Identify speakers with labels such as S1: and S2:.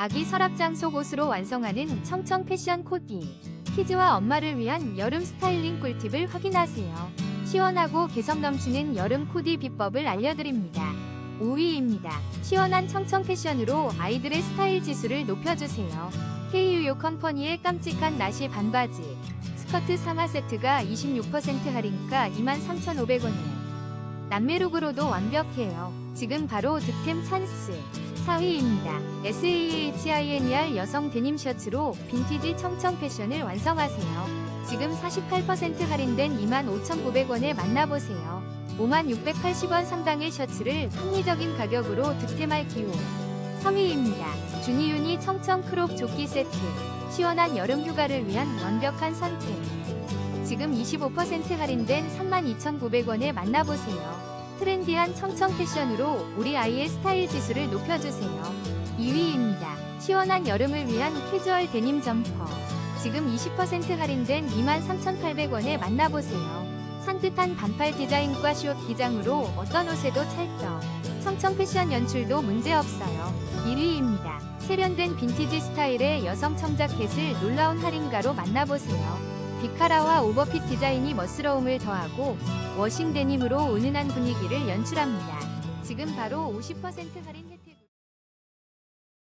S1: 아기 서랍장 속옷으로 완성하는 청청 패션 코디. 키즈와 엄마를 위한 여름 스타일링 꿀팁을 확인하세요. 시원하고 개성 넘치는 여름 코디 비법을 알려드립니다. 5위입니다. 시원한 청청 패션으로 아이들의 스타일 지수를 높여주세요. KUO 컴퍼니의 깜찍한 나시 반바지. 스커트 상하 세트가 26% 할인가 23,500원에. 남매룩으로도 완벽해요. 지금 바로 득템 찬스. 4위입니다. SAHINER 여성 데님 셔츠로 빈티지 청청 패션을 완성하세요. 지금 48% 할인된 25,900원에 만나보세요. 5680원 상당의 셔츠를 합리적인 가격으로 득템할 기호. 3위입니다. 주니유니 청청 크롭 조끼 세트. 시원한 여름 휴가를 위한 완벽한 선택. 지금 25% 할인된 32,900원에 만나보세요. 트렌디한 청청 패션으로 우리 아이의 스타일 지수를 높여주세요. 2위입니다. 시원한 여름을 위한 캐주얼 데님 점퍼. 지금 20% 할인된 23,800원에 만나보세요. 산뜻한 반팔 디자인과 숏 기장으로 어떤 옷에도 찰떡. 청청 패션 연출도 문제없어요. 1위입니다. 세련된 빈티지 스타일의 여성 청자켓을 놀라운 할인가로 만나보세요. 비카라와 오버핏 디자인이 멋스러움을 더하고 워싱 데님으로 은은한 분위기를 연출합니다. 지금 바로 50% 할인